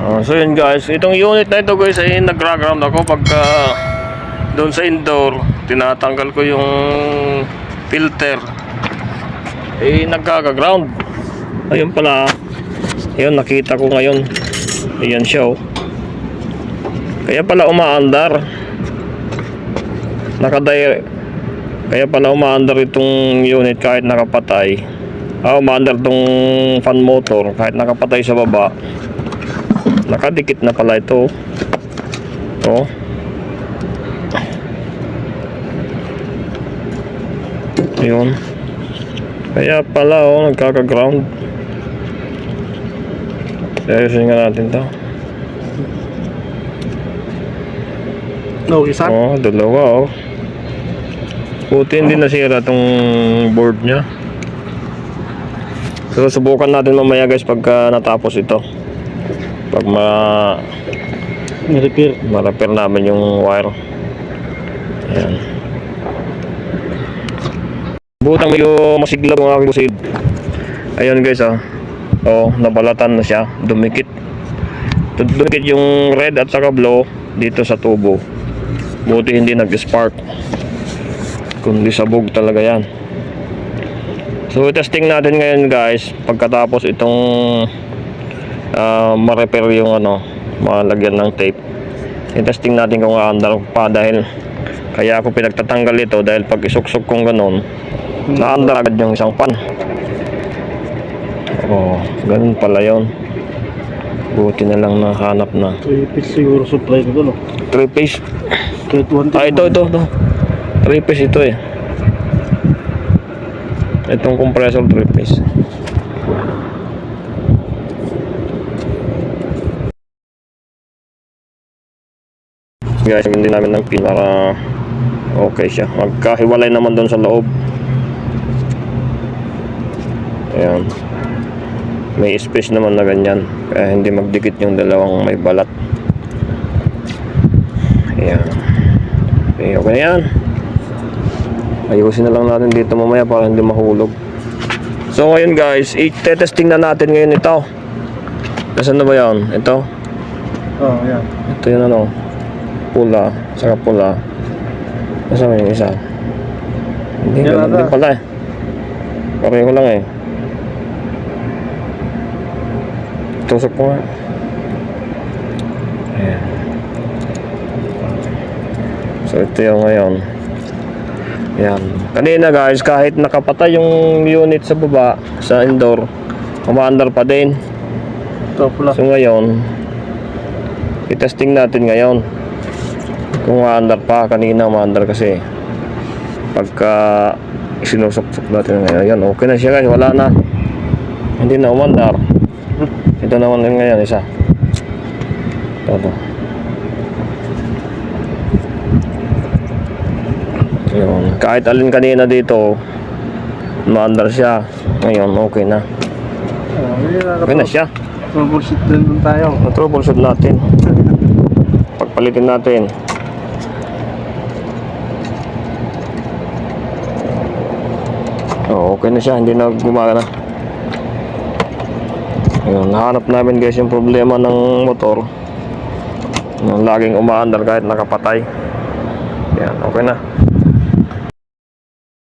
Oh, so yun guys, itong unit na ito guys ay nag-ground ako pagka doon sa indoor, tinatanggal ko yung filter. Eh nagkaka-ground. Ayun pala. Ayun nakita ko ngayon. Ayan siya oh. Kaya pala umaandar. Nakaday kaya pala umaandar itong unit kahit nakapatay. Ah, umaandar tong fan motor kahit nakapatay sa baba. Nakadikit na pala ito. Oh. Ayun. Kaya pala oh, nagkaka-ground. Ayusin nga natin to. Okay, sir. Oh, dalawa oh. Buti hindi nasira tong board niya. So subukan natin mamaya guys pagka natapos ito. Pag ma Ni-repair. ma-repair namin yung wire. Ayan. Butang medyo masigla ang aking busil. Ayun guys oh. Oh, nabalatan na siya. Dumikit. Dumikit yung red at saka blue dito sa tubo. Buti hindi nag-spark. Kundi sabog talaga yan. So testing natin ngayon guys pagkatapos itong ah, ma-repair yung ano, malagyan ng tape. I-testing natin kung aandar pa dahil kaya ako pinagtatanggal ito dahil pag isuksok kong ganun, naandar agad yung isang pan. Oh, ganun pala yon. Buti na lang nahanap na. 3 piece siguro supply ko doon. 3 piece. Kahit 1 Ah, ito, ito, ito. 3 piece ito eh. Itong compressor 3 piece. Guys, hindi namin ng pin para okay siya. Magkahiwalay naman doon sa loob. Ayan. May space naman na ganyan. Kaya hindi magdikit yung dalawang may balat. Ayan. Okay, okay na yan. Ayusin na lang natin dito mamaya para hindi mahulog. So ngayon guys, i-testing na natin ngayon ito. Nasaan na ba yan? Ito? Oh, yan. Ito yung ano, pula, saka pula. Nasaan yung isa? Hindi, Yan ganun ata. din pala eh. Pareho lang eh. Tusok ko nga. Ayan. So ito yung ngayon. Ayan. Kanina guys, kahit nakapatay yung unit sa baba, sa indoor, umaandar pa din. Ito pula. So ngayon, i-testing natin ngayon. Kung maandar pa, kanina maandar kasi. Pagka sinusok-sok natin ngayon, yan, okay na siya guys, wala na. Hindi na umandar. Ito naman yung ngayon, isa. Ito, ito. Yun. Kahit alin kanina dito, maandar siya. Ngayon, okay na. Okay na siya. Troubleshoot din tayo. Na-troubleshoot natin. Pagpalitin natin. Oh, okay na siya, hindi na gumagana. Ayun, nahanap namin guys yung problema ng motor. Yung laging umaandar kahit nakapatay. Yan, okay na.